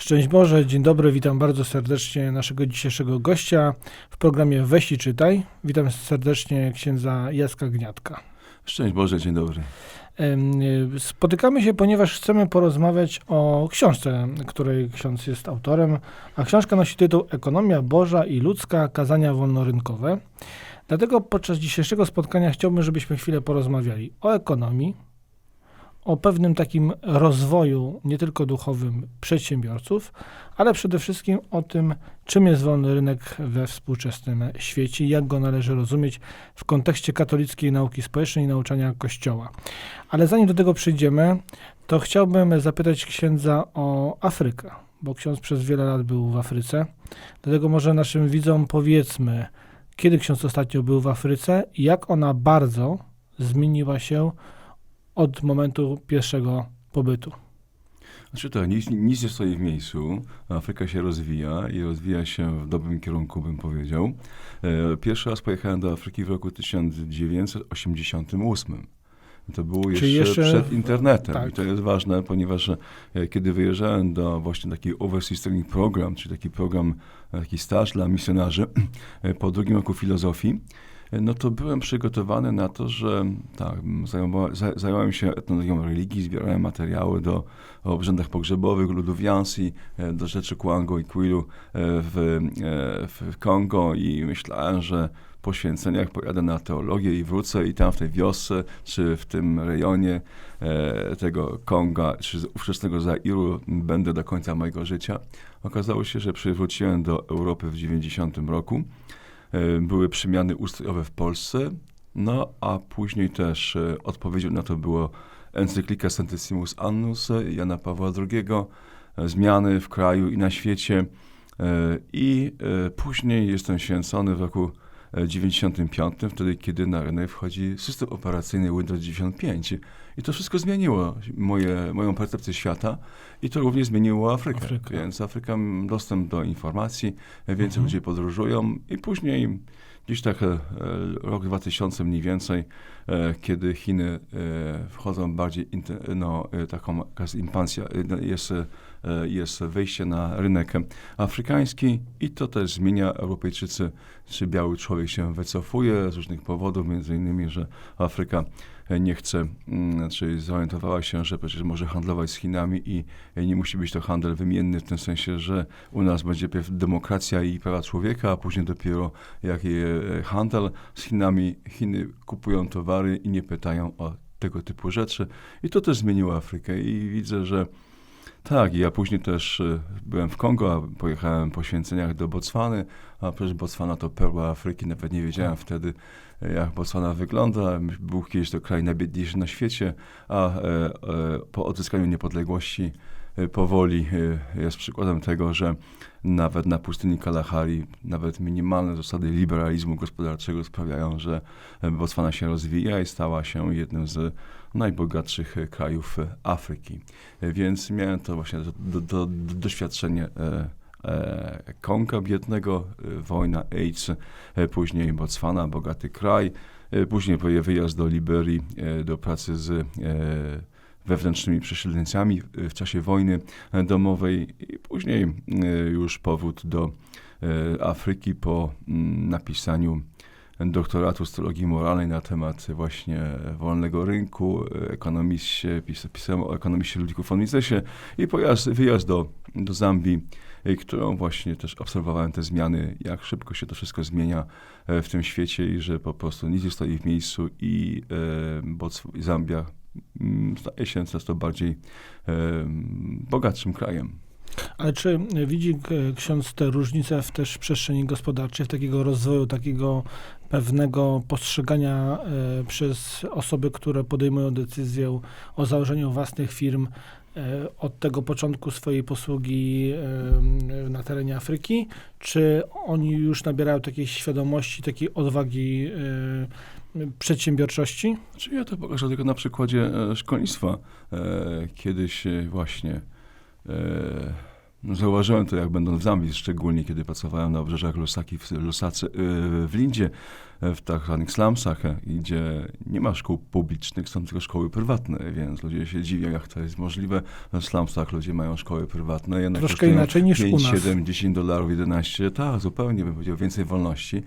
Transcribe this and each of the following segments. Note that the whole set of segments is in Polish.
Szczęść Boże, dzień dobry, witam bardzo serdecznie naszego dzisiejszego gościa w programie Weź i Czytaj. Witam serdecznie księdza Jacka Gniatka. Szczęść Boże, dzień dobry. Spotykamy się, ponieważ chcemy porozmawiać o książce, której ksiądz jest autorem, a książka nosi tytuł Ekonomia Boża i ludzka, kazania wolnorynkowe. Dlatego podczas dzisiejszego spotkania chciałbym, żebyśmy chwilę porozmawiali o ekonomii, o pewnym takim rozwoju, nie tylko duchowym, przedsiębiorców, ale przede wszystkim o tym, czym jest wolny rynek we współczesnym świecie, jak go należy rozumieć w kontekście katolickiej nauki społecznej i nauczania Kościoła. Ale zanim do tego przyjdziemy, to chciałbym zapytać księdza o Afrykę, bo ksiądz przez wiele lat był w Afryce. Dlatego może naszym widzom powiedzmy, kiedy ksiądz ostatnio był w Afryce jak ona bardzo zmieniła się od momentu pierwszego pobytu. Znaczy tak, nic, nic nie stoi w miejscu. Afryka się rozwija i rozwija się w dobrym kierunku, bym powiedział. E, Pierwszy raz pojechałem do Afryki w roku 1988. To było jeszcze, jeszcze- przed internetem. tak. I to jest ważne, ponieważ e, kiedy wyjeżdżałem do właśnie taki Overseas Training Program, czyli taki program, e, taki staż dla misjonarzy po drugim roku filozofii, no to byłem przygotowany na to, że tak, zajmowa- za- zająłem się etnologią religii, zbierałem materiały do o obrzędach pogrzebowych ludów Yansi, e, do rzeczy Kwango i Kwilu e, w, e, w Kongo i myślałem, że po święceniach pojadę na teologię i wrócę i tam w tej wiosce, czy w tym rejonie e, tego Konga, czy ówczesnego Zairu będę do końca mojego życia. Okazało się, że przywróciłem do Europy w 90 roku. E, Były przemiany ustrojowe w Polsce, no a później też e, odpowiedzią na to było encyklika Sanctissimus Annus Jana Pawła II, e, zmiany w kraju i na świecie. I później jestem święcony w roku 95, wtedy kiedy na rynek wchodzi system operacyjny Windows 95. I to wszystko zmieniło moje, moją percepcję świata i to również zmieniło Afrykę. Afrykę. Więc Afryka dostęp do informacji, e, więcej Mhm. ludzie podróżują i później gdzieś tak e, rok 2000 mniej więcej, e, kiedy Chiny e, wchodzą bardziej, no, taką no, jest, jest wejście na rynek afrykański i to też zmienia. Europejczycy, czy biały człowiek się wycofuje z różnych powodów, między innymi, że Afryka nie chce, mm, czy zorientowała się, że przecież może handlować z Chinami i e, nie musi być to handel wymienny w tym sensie, że u nas będzie pierw demokracja i prawa człowieka, a później dopiero jak je e, handel z Chinami. Chiny kupują towary i nie pytają o tego typu rzeczy. I to też zmieniło Afrykę i widzę, że tak, ja później też e, byłem w Kongo, a pojechałem po święceniach do Botswany, a przecież Botswana to perła Afryki, nawet nie wiedziałem wtedy, e, jak Botswana wygląda. Był kiedyś to kraj najbiedniejszy na świecie, a e, e, po odzyskaniu niepodległości e, powoli jest przykładem tego, że nawet na pustyni Kalahari, nawet minimalne zasady liberalizmu gospodarczego sprawiają, że Botswana się rozwija i stała się jednym z najbogatszych krajów Afryki. Więc miałem to właśnie do, do, do, doświadczenie Konga biednego, e, wojna AIDS, e, później Botswana, bogaty kraj, e, później wyjazd do Liberii, e, do pracy z e, wewnętrznymi przesiedleńcami w- czasie wojny e, domowej i później e, już powrót do e, Afryki po mm, napisaniu doktoratu z teologii moralnej na temat właśnie wolnego rynku, e, ekonomiście, pis, pisałem o ekonomiście Ludwiku von Misesie i pojazd, wyjazd do, do Zambii, e, którą właśnie też obserwowałem te zmiany, jak szybko się to wszystko zmienia e, w tym świecie i że po prostu nic nie stoi w miejscu i e, Zambia mm, staje się coraz bardziej e, bogatszym krajem. Ale czy widzi ksiądz te różnice w też przestrzeni gospodarczej, w takiego rozwoju, takiego pewnego postrzegania przez osoby, które podejmują decyzję o założeniu własnych firm od tego początku swojej posługi e, na terenie Afryki? Czy oni już nabierają takiej świadomości, takiej odwagi e, przedsiębiorczości? Czy ja to pokażę tylko na przykładzie e, szkolnictwa. E, kiedyś e, właśnie e, Zauważyłem to, jak będąc w Zambii, szczególnie kiedy pracowałem na obrzeżach Lusaki, w, Lusacy, w Lindzie, e, w tak zwanych slumsach, e, gdzie nie ma szkół publicznych, są tylko szkoły prywatne, więc ludzie się dziwią, jak to jest możliwe. W slumsach ludzie mają szkoły prywatne. Jednak Troszkę inaczej niż 5, u nas. 7, 10 dolarów, 11, tak, zupełnie bym powiedział, więcej wolności.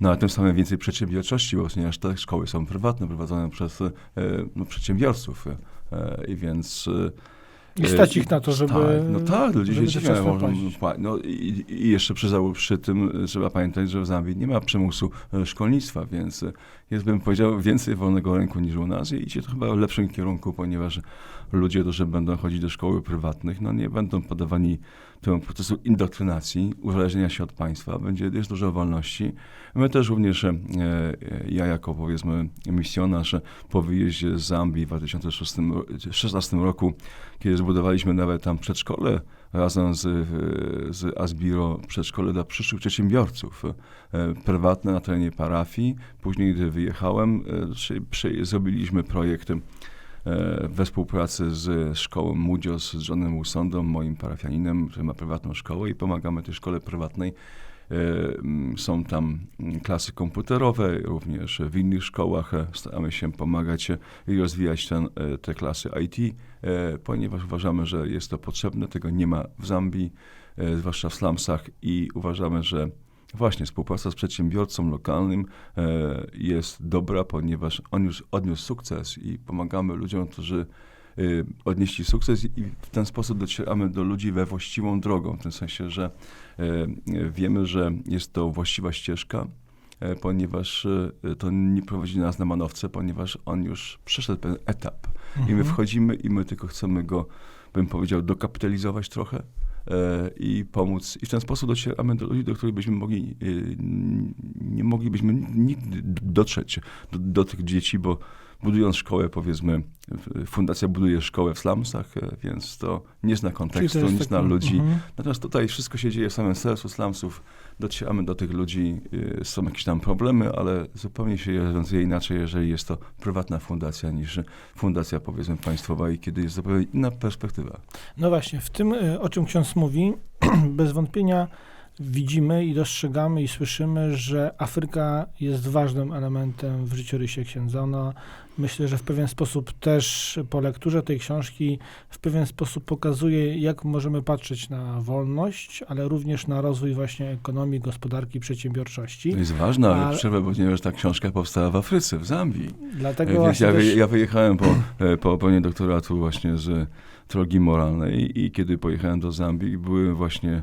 No a tym samym więcej przedsiębiorczości, bo ponieważ te szkoły są prywatne, prowadzone przez e, no, przedsiębiorców. E, I więc I stać ich na to, żeby... tak, no tak, ludzie się dziwią. płacić. pła- no i, i jeszcze przy, przy tym e, trzeba pamiętać, że w Zambii nie ma przymusu e, szkolnictwa, więc e, jest, bym powiedział, więcej wolnego rynku niż u nas i idzie to chyba w lepszym kierunku, ponieważ ludzie, którzy będą chodzić do szkoły prywatnych, no nie będą poddawani temu procesu indoktrynacji, uzależnienia się od państwa, będzie jest dużo wolności. My też również, e, e, ja jako powiedzmy misjonarz po wyjeździe z Zambii w 2016 roku, kiedy zbudowaliśmy nawet tam przedszkole razem z, e, z Asbiro, przedszkole dla przyszłych przedsiębiorców, e, prywatne na terenie parafii. Później, gdy wyjechałem, przy, przy, zrobiliśmy projekt we współpracy z szkołą Mudzios, z Johnem Wilsonem, moim parafianinem, który ma prywatną szkołę i pomagamy tej szkole prywatnej. E, Są tam klasy komputerowe, również w innych szkołach e, staramy się pomagać e, i rozwijać ten, e, te klasy IT, e, ponieważ uważamy, że jest to potrzebne. Tego nie ma w Zambii, e, zwłaszcza w slumsach i uważamy, że Właśnie, współpraca z przedsiębiorcą lokalnym e, jest dobra, ponieważ on już odniósł sukces i pomagamy ludziom, którzy e, odnieśli sukces i w ten sposób docieramy do ludzi we właściwą drogą, w tym sensie, że e, wiemy, że jest to właściwa ścieżka, ponieważ to nie prowadzi nas na manowce, ponieważ on już przeszedł pewien etap. I my Mhm. wchodzimy i my tylko chcemy go, bym powiedział, dokapitalizować trochę i pomóc. I w ten sposób docieramy do ludzi, do których byśmy mogli, e, nie moglibyśmy nigdy dotrzeć do, do tych dzieci, bo budując szkołę, powiedzmy, fundacja buduje szkołę w slumsach, e, więc to nie zna kontekstu, nie taki- zna ludzi. Mhm. Natomiast tutaj wszystko się dzieje w samym sercu slumsów. Docieramy do tych ludzi, y, są jakieś tam problemy, ale zupełnie się je rozwiązuje inaczej, jeżeli jest to prywatna fundacja niż fundacja powiedzmy państwowa i kiedy jest zupełnie inna perspektywa. No właśnie, w tym, y, o czym ksiądz mówi, bez wątpienia widzimy i dostrzegamy i słyszymy, że Afryka jest ważnym elementem w życiorysie księdza. Ona myślę, że w pewien sposób też po lekturze tej książki w pewien sposób pokazuje, jak możemy patrzeć na wolność, ale również na rozwój właśnie ekonomii, gospodarki, przedsiębiorczości. To jest ważne, ale Ale- przerwę, ponieważ ta książka powstała w Afryce, w Zambii. Dlatego Więc właśnie ja, też... ja wyjechałem po, e, po obronie doktoratu właśnie z teologii moralnej i kiedy pojechałem do Zambii, były właśnie,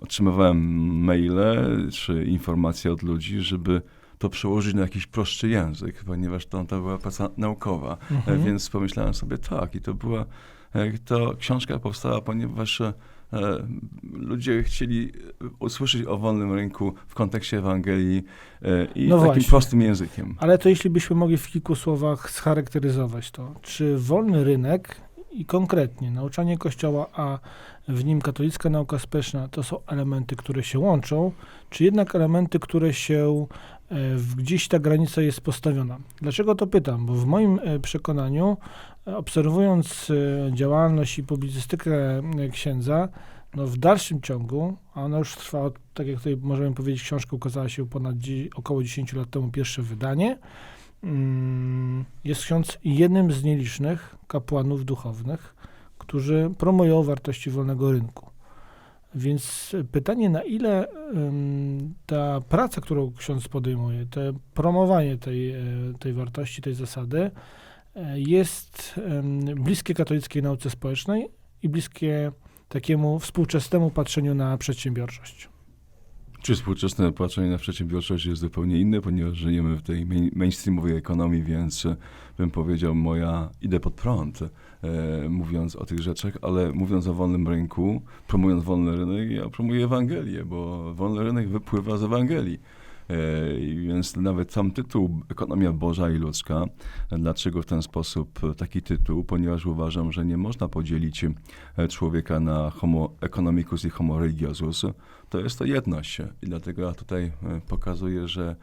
otrzymywałem maile czy informacje od ludzi, żeby to przełożyć na jakiś prostszy język, ponieważ to, to była praca naukowa. E, Mhm. Więc pomyślałem sobie, tak, i to była, e, to książka powstała, ponieważ e, ludzie chcieli usłyszeć o wolnym rynku w kontekście Ewangelii i No takim właśnie. prostym językiem. Ale to jeśli byśmy mogli w kilku słowach scharakteryzować to, czy wolny rynek i konkretnie nauczanie Kościoła, a w nim katolicka nauka społeczna, to są elementy, które się łączą, czy jednak elementy, które się e, gdzieś ta granica jest postawiona. Dlaczego to pytam? Bo w moim e, przekonaniu, e, obserwując działalność i publicystykę księdza, no w dalszym ciągu, a ona już trwa, od, tak jak tutaj możemy powiedzieć, książka ukazała się ponad około 10 lat temu, pierwsze wydanie, mm, jest ksiądz jednym z nielicznych kapłanów duchownych, którzy promują wartości wolnego rynku. Więc pytanie, na ile ta praca, którą ksiądz podejmuje, te promowanie tej, e, tej wartości, tej zasady, e, jest bliskie katolickiej nauce społecznej i bliskie takiemu współczesnemu patrzeniu na przedsiębiorczość. Czy współczesne patrzenie na przedsiębiorczość jest zupełnie inne, ponieważ żyjemy w tej main- mainstreamowej ekonomii, więc e, bym powiedział, moja idę pod prąd, e, mówiąc o tych rzeczach, ale mówiąc o wolnym rynku, promując wolny rynek, ja promuję Ewangelię, bo wolny rynek wypływa z Ewangelii. E, więc nawet sam tytuł Ekonomia Boża i Ludzka. Dlaczego w ten sposób taki tytuł? Ponieważ uważam, że nie można podzielić e, człowieka na homo economicus i homo religiosus to jest to jedność. I dlatego ja tutaj e, pokazuję, że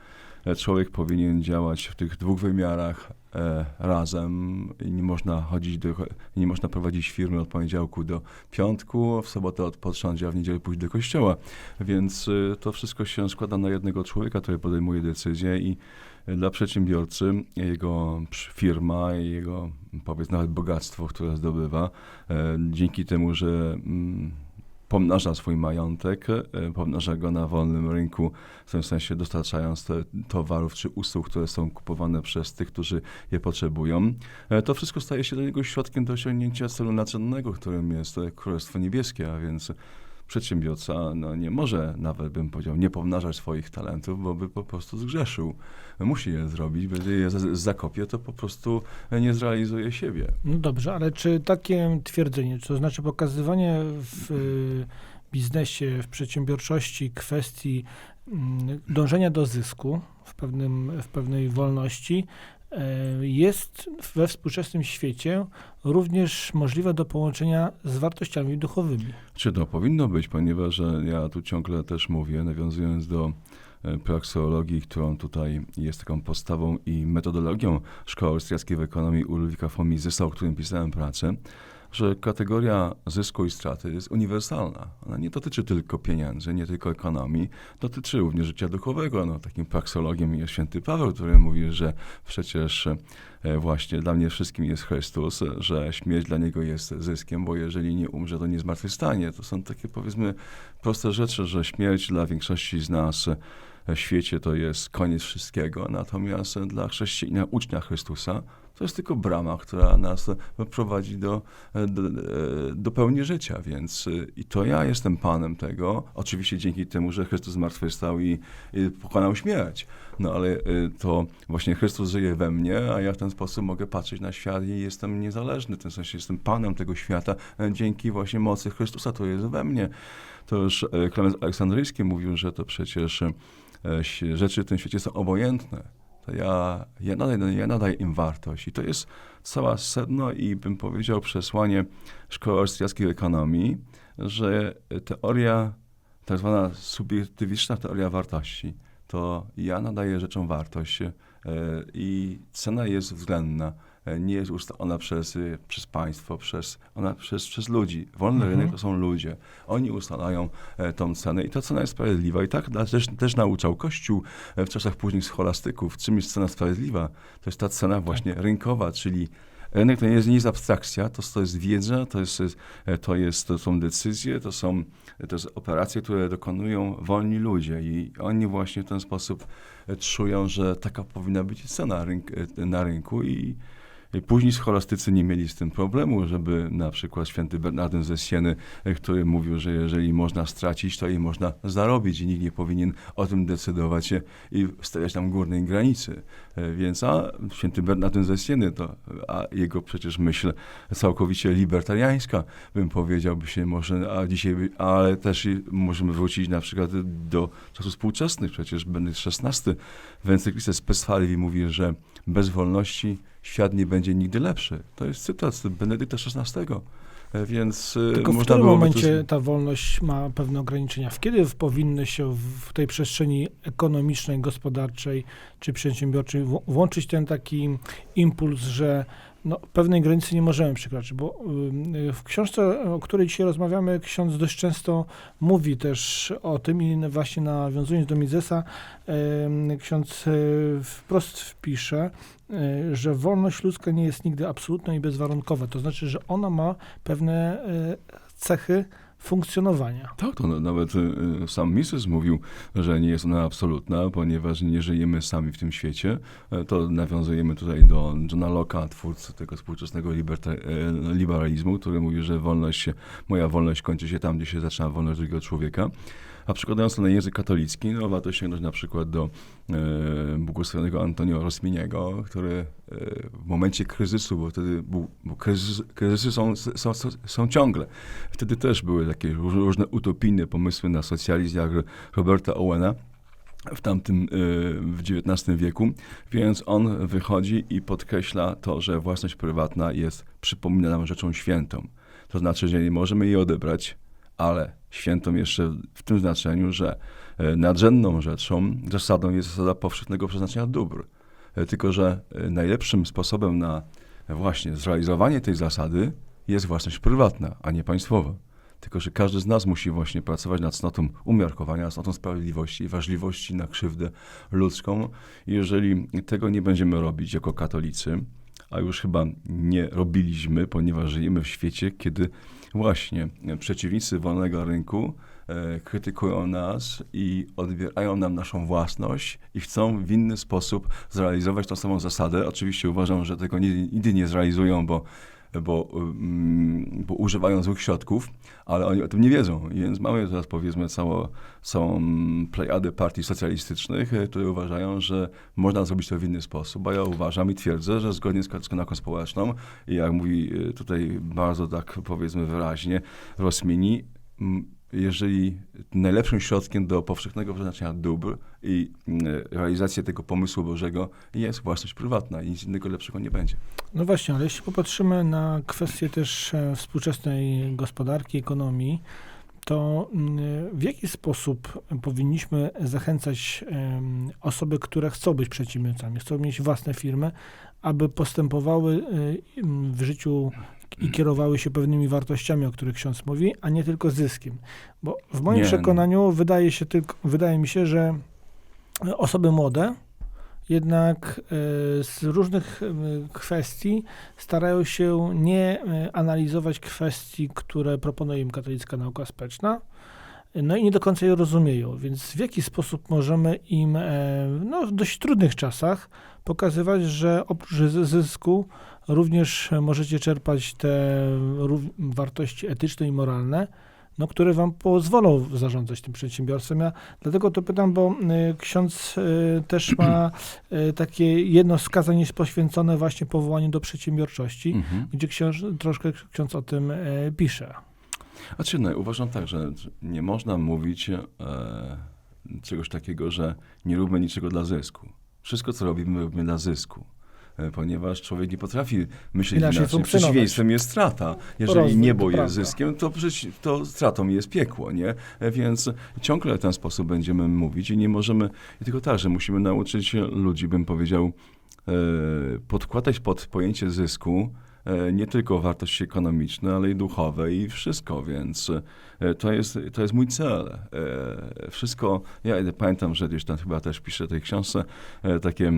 człowiek powinien działać w tych dwóch wymiarach e, razem i nie można chodzić do, nie można prowadzić firmy od poniedziałku do piątku, w sobotę odpocząć, a w niedzielę pójść do kościoła. Więc e, to wszystko się składa na jednego człowieka, który podejmuje decyzje i e, dla przedsiębiorcy jego firma i jego powiedz nawet bogactwo, które zdobywa, e, dzięki temu, że mm, pomnaża swój majątek, e, pomnaża go na wolnym rynku, w tym sensie dostarczając te towarów czy usług, które są kupowane przez tych, którzy je potrzebują. E, To wszystko staje się dla niego środkiem do osiągnięcia celu naczelnego, którym jest e, Królestwo Niebieskie, a więc przedsiębiorca no, nie może nawet, bym powiedział, nie pomnażać swoich talentów, bo by po prostu zgrzeszył. Musi je zrobić, bo jeżeli je zakopie, to po prostu nie zrealizuje siebie. No dobrze, ale czy takie twierdzenie, to znaczy pokazywanie w y, biznesie, w przedsiębiorczości kwestii mm, dążenia do zysku w, pewnym, w pewnej wolności jest we współczesnym świecie również możliwe do połączenia z wartościami duchowymi? Czy to powinno być, ponieważ e, ja tu ciągle też mówię, nawiązując do e, prakseologii, którą tutaj jest taką postawą i metodologią Szkoły Austriackiej w Ekonomii u Ludwika von Misesa, o którym pisałem pracę, że kategoria zysku i straty jest uniwersalna. Ona nie dotyczy tylko pieniędzy, nie tylko ekonomii, dotyczy również życia duchowego. No, takim prakseologiem jest święty Paweł, który mówi, że przecież e, właśnie dla mnie wszystkim jest Chrystus, że śmierć dla niego jest zyskiem, bo jeżeli nie umrze, to nie zmartwychwstanie. To są takie powiedzmy proste rzeczy, że śmierć dla większości z nas w świecie to jest koniec wszystkiego, natomiast dla chrześcijanina, ucznia Chrystusa, to jest tylko brama, która nas prowadzi do, do, do pełni życia, więc i to ja jestem panem tego, oczywiście dzięki temu, że Chrystus zmartwychwstał i, i pokonał śmierć, no ale to właśnie Chrystus żyje we mnie, a ja w ten sposób mogę patrzeć na świat i jestem niezależny, w tym sensie jestem panem tego świata e, dzięki właśnie mocy Chrystusa, to jest we mnie. To już e, Klemens Aleksandryjski mówił, że to przecież e, rzeczy w tym świecie są obojętne. To ja, ja, nadaję, ja nadaję im wartość. I to jest cała sedno i bym powiedział przesłanie Szkoły Austriackiej Ekonomii, że teoria, tak zwana subiektywistyczna teoria wartości, to ja nadaję rzeczom wartość e, i cena jest względna. E, Nie jest ustalona przez, e, przez państwo, przez, ona przez, przez ludzi. Wolny Mhm. rynek to są ludzie. Oni ustalają e, tą cenę i ta cena jest sprawiedliwa. I tak też, też nauczał Kościół e, w czasach późnych scholastyków. Czym jest cena sprawiedliwa? To jest ta cena właśnie rynkowa, czyli rynek to nie jest, nie jest abstrakcja, to, to jest wiedza, to, jest, to, jest, to są decyzje, to są to jest operacje, które dokonują wolni ludzie i oni właśnie w ten sposób czują, że taka powinna być cena rynk, na rynku i, później scholastycy nie mieli z tym problemu, żeby na przykład święty Bernardyn ze Sieny, e, który mówił, że jeżeli można stracić, to i można zarobić i nikt nie powinien o tym decydować e, i stawiać tam górnej granicy. E, Więc a święty Bernardyn ze Sieny, to, a jego przecież myśl całkowicie libertariańska, bym powiedział, by się może, a dzisiaj, ale też możemy wrócić na przykład do czasów współczesnych, przecież Benedykt XVI w encyklice Spesfalvi mówi, że bez wolności świat nie będzie nigdy lepszy. To jest cytat z Benedykta XVI. E, Więc e, Tylko w którym momencie tu- ta wolność ma pewne ograniczenia? W kiedy powinny się w tej przestrzeni ekonomicznej, gospodarczej czy przedsiębiorczej włączyć ten taki impuls, że no, pewnej granicy nie możemy przekroczyć? Bo y, w książce, o której dzisiaj rozmawiamy, ksiądz dość często mówi też o tym i właśnie nawiązując do Misesa, y, ksiądz y, wprost wpisze, że wolność ludzka nie jest nigdy absolutna i bezwarunkowa. To znaczy, że ona ma pewne cechy funkcjonowania. Tak, to na- nawet y, sam Mises mówił, że nie jest ona absolutna, ponieważ nie żyjemy sami w tym świecie. E, To nawiązujemy tutaj do Johna Locke'a, twórcy tego współczesnego e, liberalizmu, który mówi, że wolność, moja wolność kończy się tam, gdzie się zaczyna wolność drugiego człowieka. A przekładając to na język katolicki, no warto sięgnąć na przykład do e, błogosławionego Antonio Rosminiego, który e, w momencie kryzysu, bo wtedy był, bo kryzys, kryzysy są, są, są, są ciągle, Wtedy też były takie róż- różne utopijne pomysły na socjalizm, jak Roberta Owena w tamtym, y, w XIX wieku, więc on wychodzi i podkreśla to, że własność prywatna jest, przypomina nam rzeczą świętą. To znaczy, że nie możemy jej odebrać, ale świętą jeszcze w tym znaczeniu, że e, nadrzędną rzeczą, zasadą jest zasada powszechnego przeznaczenia dóbr. E, Tylko, że e, najlepszym sposobem na właśnie zrealizowanie tej zasady jest własność prywatna, a nie państwowa. Tylko, że każdy z nas musi właśnie pracować nad cnotą umiarkowania, cnotą sprawiedliwości, wrażliwości na krzywdę ludzką. Jeżeli tego nie będziemy robić jako katolicy, a już chyba nie robiliśmy, ponieważ żyjemy w świecie, kiedy właśnie przeciwnicy wolnego rynku e, krytykują nas i odbierają nam naszą własność i chcą w inny sposób zrealizować tą samą zasadę. Oczywiście uważam, że tego nigdy, nie zrealizują, bo, bo, mm, bo używają złych środków, ale oni o tym nie wiedzą. Więc mamy teraz powiedzmy całą, całą plejadę partii socjalistycznych, e, które uważają, że można zrobić to w inny sposób, a ja uważam i twierdzę, że zgodnie z gospodarką społeczną, i jak mówi e, tutaj bardzo tak powiedzmy wyraźnie Rosmini, jeżeli najlepszym środkiem do powszechnego przeznaczenia dóbr i m, realizacji tego pomysłu Bożego jest własność prywatna i nic innego lepszego nie będzie. No właśnie, ale jeśli popatrzymy na kwestię też e, współczesnej gospodarki, ekonomii, to mm, w jaki sposób powinniśmy zachęcać osoby, które chcą być przedsiębiorcami, chcą mieć własne firmy, aby postępowały y, im w życiu i kierowały się pewnymi wartościami, o których ksiądz mówi, a nie tylko zyskiem. Bo w moim Nie. przekonaniu wydaje się tylko, wydaje mi się, że osoby młode jednak e, z różnych e, kwestii starają się nie e, analizować kwestii, które proponuje im katolicka nauka społeczna, no i nie do końca je rozumieją. Więc w jaki sposób możemy im no, w dość trudnych czasach pokazywać, że oprócz zy- zysku również możecie czerpać te wartości etyczne i moralne, no, które wam pozwolą zarządzać tym przedsiębiorstwem. Ja dlatego to pytam, bo y, ksiądz y, też ma y, takie jedno z kazań jest poświęcone właśnie powołaniu do przedsiębiorczości, Mhm. gdzie książ, troszkę ksiądz o tym y, pisze. Znaczy, no, uważam tak, że nie można mówić e, czegoś takiego, że nie róbmy niczego dla zysku. Wszystko, co robimy, robimy dla zysku. E, Ponieważ człowiek nie potrafi myśleć Inaczej inaczej. Przeciwieństwem jest strata. Jeżeli Rozwój, niebo jest prawda. zyskiem, to, to stratą jest piekło, nie? E, Więc ciągle w ten sposób będziemy mówić i nie możemy, i tylko tak, że musimy nauczyć ludzi, bym powiedział, e, podkładać pod pojęcie zysku nie tylko wartości ekonomiczne, ale i duchowe i wszystko, więc e, to jest, to jest mój cel. E, Wszystko, ja pamiętam, że gdzieś tam chyba też piszę w tej książce e, takie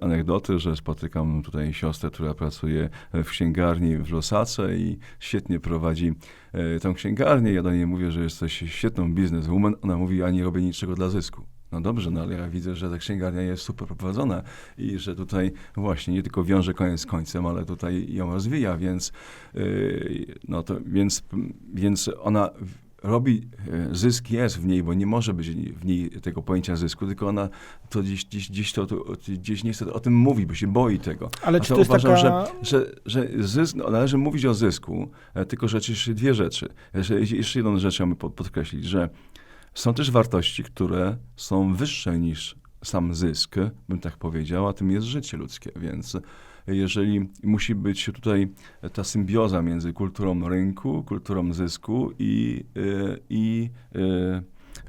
anegdoty, że spotykam tutaj siostrę, która pracuje w księgarni w Losace i świetnie prowadzi e, tą księgarnię. Ja do niej mówię, że jesteś świetną bizneswoman. Ona mówi, ja nie robię niczego dla zysku. No dobrze, no ale ja widzę, że ta księgarnia jest super prowadzona i że tutaj właśnie nie tylko wiąże koniec z końcem, ale tutaj ją rozwija, więc, yy, no to, więc, więc ona robi, yy, zysk jest w niej, bo nie może być w niej tego pojęcia zysku, tylko ona to gdzieś, gdzieś, gdzieś, to, to, gdzieś nie chce o tym mówi, bo się boi tego. Ale A czy to to jest uważam, taka... Że, że zysk, no, należy mówić o zysku, e, tylko że jeszcze dwie rzeczy. Jeszcze, jeszcze jedną rzecz chciałbym pod- podkreślić, że są też wartości, które są wyższe niż sam zysk, bym tak powiedział, a tym jest życie ludzkie, więc jeżeli musi być tutaj ta symbioza między kulturą rynku, kulturą zysku i, y, i y,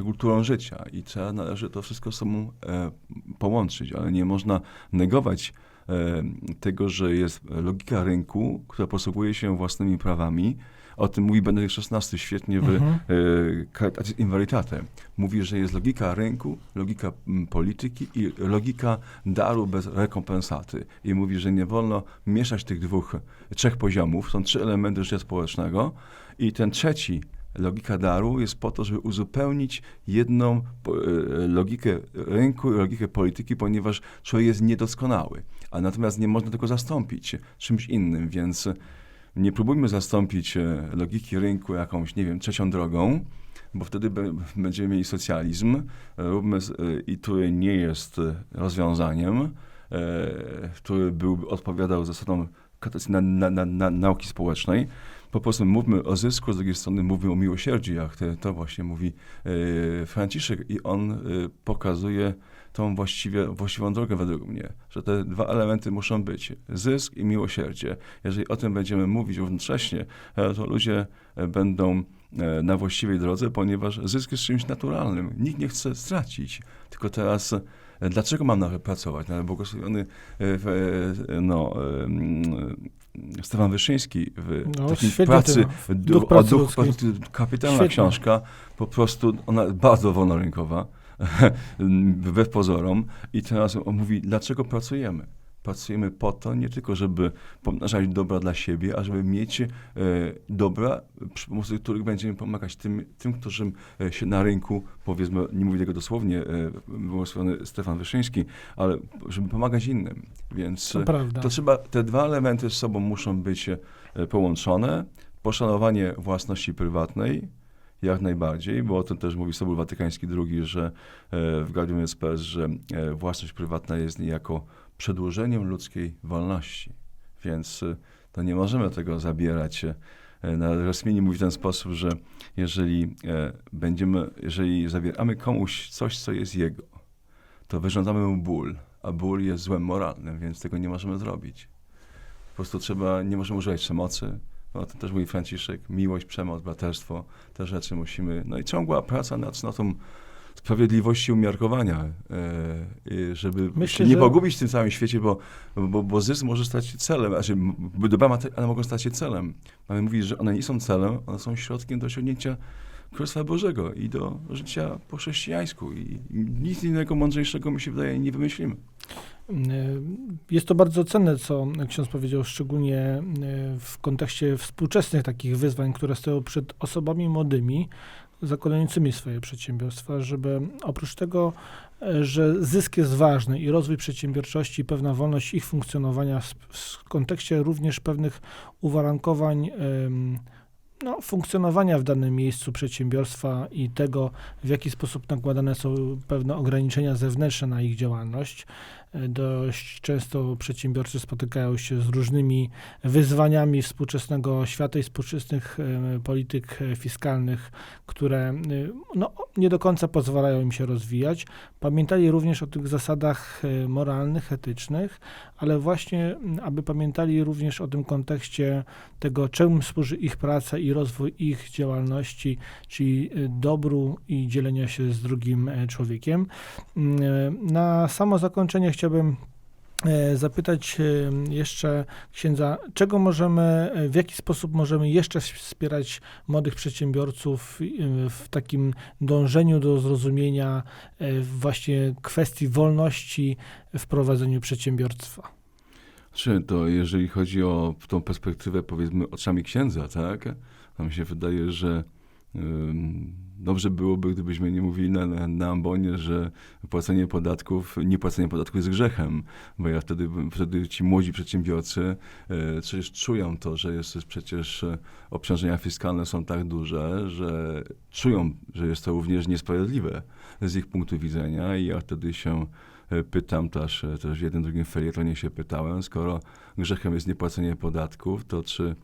kulturą życia i trzeba, należy to wszystko ze sobą e, połączyć, ale nie można negować e, tego, że jest logika rynku, która posługuje się własnymi prawami. O tym mówi Benedykt XVI świetnie w Mhm. e, Caritatis. Mówi, że jest logika rynku, logika polityki i logika daru bez rekompensaty. I mówi, że nie wolno mieszać tych dwóch, trzech poziomów. Są trzy elementy życia społecznego i ten trzeci, logika daru, jest po to, żeby uzupełnić jedną e, logikę rynku i logikę polityki, ponieważ człowiek jest niedoskonały. A natomiast nie można tego zastąpić czymś innym, więc nie próbujmy zastąpić e, logiki rynku jakąś, nie wiem, trzecią drogą, bo wtedy będziemy mieli socjalizm, e, róbmy, e, i który nie jest rozwiązaniem, który był, odpowiadał zasadom na, na, na, na, nauki społecznej. Po prostu mówmy o zysku, z drugiej strony mówmy o miłosierdziu, jak to, właśnie mówi Franciszek i on pokazuje tą właściwie, właściwą drogę według mnie, że te dwa elementy muszą być, zysk i miłosierdzie. Jeżeli o tym będziemy mówić równocześnie, e, to ludzie e, będą e, na właściwej drodze, ponieważ zysk jest czymś naturalnym. Nikt nie chce stracić. Tylko teraz, dlaczego mam nawet pracować? No, błogosławiony no, Stefan Wyszyński w No, takiej pracy, Duch pracy duch pracy, kapitalna Świetnie. książka, po prostu ona bardzo wolnorynkowa, wbrew pozorom. I teraz on mówi, dlaczego pracujemy? Pracujemy po to, nie tylko, żeby pomnażać dobra dla siebie, a żeby mieć e, dobra, przy pomocy których będziemy pomagać tym, tym którzy e, się na rynku, powiedzmy, nie mówię tego dosłownie, e, błogosławiony Stefan Wyszyński, ale żeby pomagać innym. Więc To prawda. to trzeba, te dwa elementy z sobą muszą być e, połączone. Poszanowanie własności prywatnej, jak najbardziej, bo o tym też mówi Sobór Watykański II, że e, w Gaudium et że e, własność prywatna jest niejako przedłużeniem ludzkiej wolności. Więc e, to nie możemy tego zabierać. Na Rasmini mówi w ten sposób, że jeżeli będziemy, jeżeli zabieramy komuś coś, co jest jego, to wyrządzamy mu ból, a ból jest złem moralnym, więc tego nie możemy zrobić. Po prostu trzeba, nie możemy używać przemocy. O tym też mówi Franciszek. Miłość, przemoc, braterstwo, te rzeczy musimy. No i ciągła praca nad cnotą sprawiedliwości umiarkowania, e, żeby Myślę, nie że- pogubić w tym całym świecie, bo, bo, bo zysk może stać się celem, znaczy dobra materialne mogą stać się celem. Mamy mówić, że one nie są celem, one są środkiem do osiągnięcia Królestwa Bożego i do życia po chrześcijańsku. I nic innego mądrzejszego, mi się wydaje, nie wymyślimy. Y, Jest to bardzo cenne, co ksiądz powiedział, szczególnie y, w kontekście współczesnych takich wyzwań, które stoją przed osobami młodymi, zakładającymi swoje przedsiębiorstwa, żeby oprócz tego, e, że zysk jest ważny i rozwój przedsiębiorczości, pewna wolność ich funkcjonowania w, kontekście również pewnych uwarunkowań em, no, funkcjonowania w danym miejscu przedsiębiorstwa i tego, w jaki sposób nakładane są pewne ograniczenia zewnętrzne na ich działalność. E, Dość często przedsiębiorcy spotykają się z różnymi wyzwaniami współczesnego świata i współczesnych e, polityk e, fiskalnych, które no, nie do końca pozwalają im się rozwijać. Pamiętali również o tych zasadach moralnych, etycznych, ale właśnie, aby pamiętali również o tym kontekście tego, czemu służy ich praca i rozwój ich działalności, czyli dobru i dzielenia się z drugim e, człowiekiem. Mm, e, Na samo zakończenie chciałbym e, zapytać jeszcze księdza, czego możemy, w jaki sposób możemy jeszcze wspierać młodych przedsiębiorców w takim dążeniu do zrozumienia właśnie kwestii wolności w prowadzeniu przedsiębiorstwa. Czy to jeżeli chodzi o tą perspektywę, powiedzmy, oczami księdza, tak? To mi się wydaje, że dobrze byłoby, gdybyśmy nie mówili na, na, ambonie, że płacenie podatków, nie płacenie podatków jest grzechem, bo ja wtedy, wtedy ci młodzi przedsiębiorcy e, przecież czują to, że jest przecież e, obciążenia fiskalne są tak duże, że czują, że jest to również niesprawiedliwe z ich punktu widzenia. I ja wtedy się e, pytam też, też w jednym drugim felietonie się pytałem, skoro grzechem jest niepłacenie podatków, to czy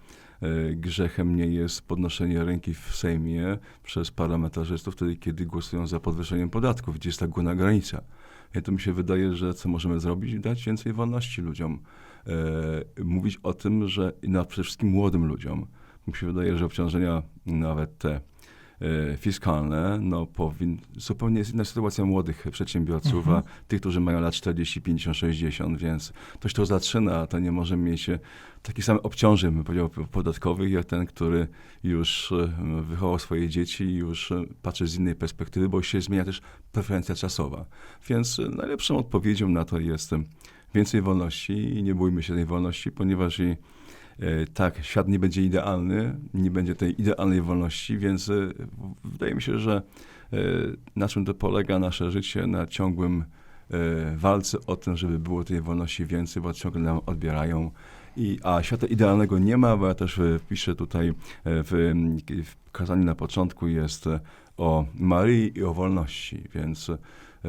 grzechem nie jest podnoszenie ręki w Sejmie przez parlamentarzystów wtedy, kiedy głosują za podwyższeniem podatków, gdzie jest ta górna granica. I to mi się wydaje, że co możemy zrobić? Dać więcej wolności ludziom. E, mówić o tym, że na przede wszystkim młodym ludziom. Mi się wydaje, że obciążenia nawet te e, fiskalne, no powin, zupełnie jest inna sytuacja młodych przedsiębiorców, Mhm. a tych, którzy mają lat 40, 50, 60, więc ktoś, kto zaczyna, to nie może mieć e, taki sam obciążeń, bym powiedział, podatkowych, jak ten, który już e, wychował swoje dzieci i już patrzy z innej perspektywy, bo się zmienia też preferencja czasowa. Więc najlepszą odpowiedzią na to jest więcej wolności i nie bójmy się tej wolności, ponieważ E, tak, świat nie będzie idealny, nie będzie tej idealnej wolności, więc e, wydaje mi się, że e, na czym to polega nasze życie, na ciągłym e, walce o tym, żeby było tej wolności więcej, bo ciągle nam odbierają. I, a świata idealnego nie ma, bo ja też e, piszę tutaj e, w, w kazaniu na początku jest e, o Maryi i o wolności, więc e,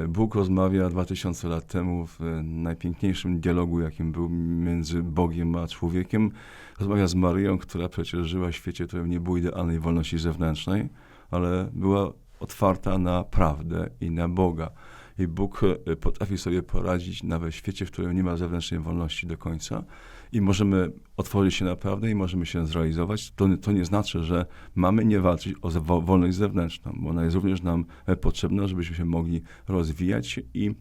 Bóg rozmawia 2000 lat temu w e, najpiękniejszym dialogu, jakim był między Bogiem a człowiekiem. Rozmawia z Maryją, która przecież żyła w świecie, którym nie było idealnej wolności zewnętrznej, ale była otwarta na prawdę i na Boga. i Bóg e, potrafi sobie poradzić nawet w świecie, w którym nie ma zewnętrznej wolności do końca i możemy otworzyć się naprawdę i możemy się zrealizować. To, to nie znaczy, że mamy nie walczyć o wolność zewnętrzną, bo ona jest również nam e, potrzebna, żebyśmy się mogli rozwijać i,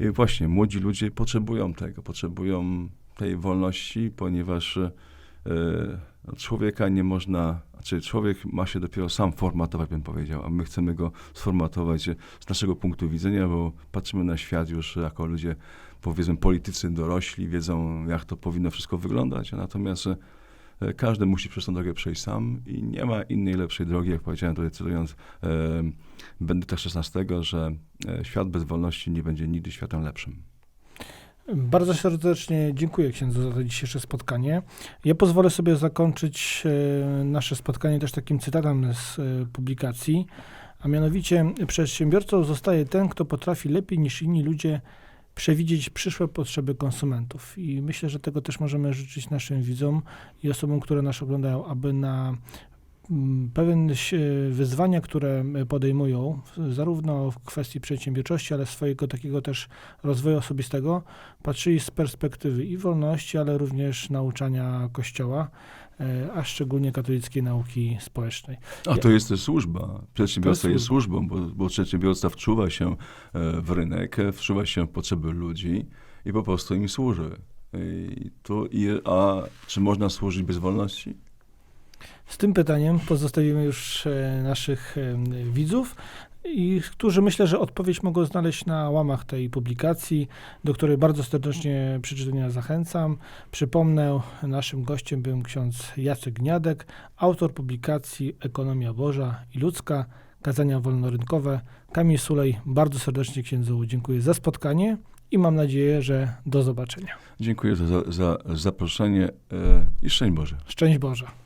i właśnie młodzi ludzie potrzebują tego, potrzebują tej wolności, ponieważ no, człowieka nie można, znaczy człowiek ma się dopiero sam formatować, bym powiedział, a my chcemy go sformatować e, z naszego punktu widzenia, bo patrzymy na świat już jako ludzie, powiedzmy politycy dorośli, wiedzą jak to powinno wszystko wyglądać, natomiast e, każdy musi przez tę drogę przejść sam i nie ma innej lepszej drogi, jak powiedziałem tutaj cytując e, Benedykta XVI, że e, świat bez wolności nie będzie nigdy światem lepszym. Bardzo serdecznie dziękuję księdzu za to dzisiejsze spotkanie. Ja pozwolę sobie zakończyć e, nasze spotkanie też takim cytatem z e, publikacji, a mianowicie przedsiębiorcą zostaje ten, kto potrafi lepiej niż inni ludzie przewidzieć przyszłe potrzeby konsumentów. I myślę, że tego też możemy życzyć naszym widzom i osobom, które nas oglądają, aby na pewien ś- wyzwania, które podejmują, zarówno w kwestii przedsiębiorczości, ale swojego takiego też rozwoju osobistego, patrzyli z perspektywy i wolności, ale również nauczania Kościoła, e, a szczególnie katolickiej nauki społecznej. A to jest też służba. Przedsiębiorca To jest jest służbą, bo, bo przedsiębiorca wczuwa się e, w rynek, e, wczuwa się w potrzeby ludzi i po prostu im służy. I i, a czy można służyć bez wolności? Z tym pytaniem pozostawimy już e, naszych e, widzów, i którzy myślę, że odpowiedź mogą znaleźć na łamach tej publikacji, do której bardzo serdecznie przeczytania zachęcam. Przypomnę, naszym gościem był ksiądz Jacek Gniadek, autor publikacji Ekonomia Boża i Ludzka, kazania wolnorynkowe. Kamil Sulej, bardzo serdecznie księdzu dziękuję za spotkanie i mam nadzieję, że do zobaczenia. Dziękuję za, za, za zaproszenie e, i szczęść Boże. Szczęść Boże.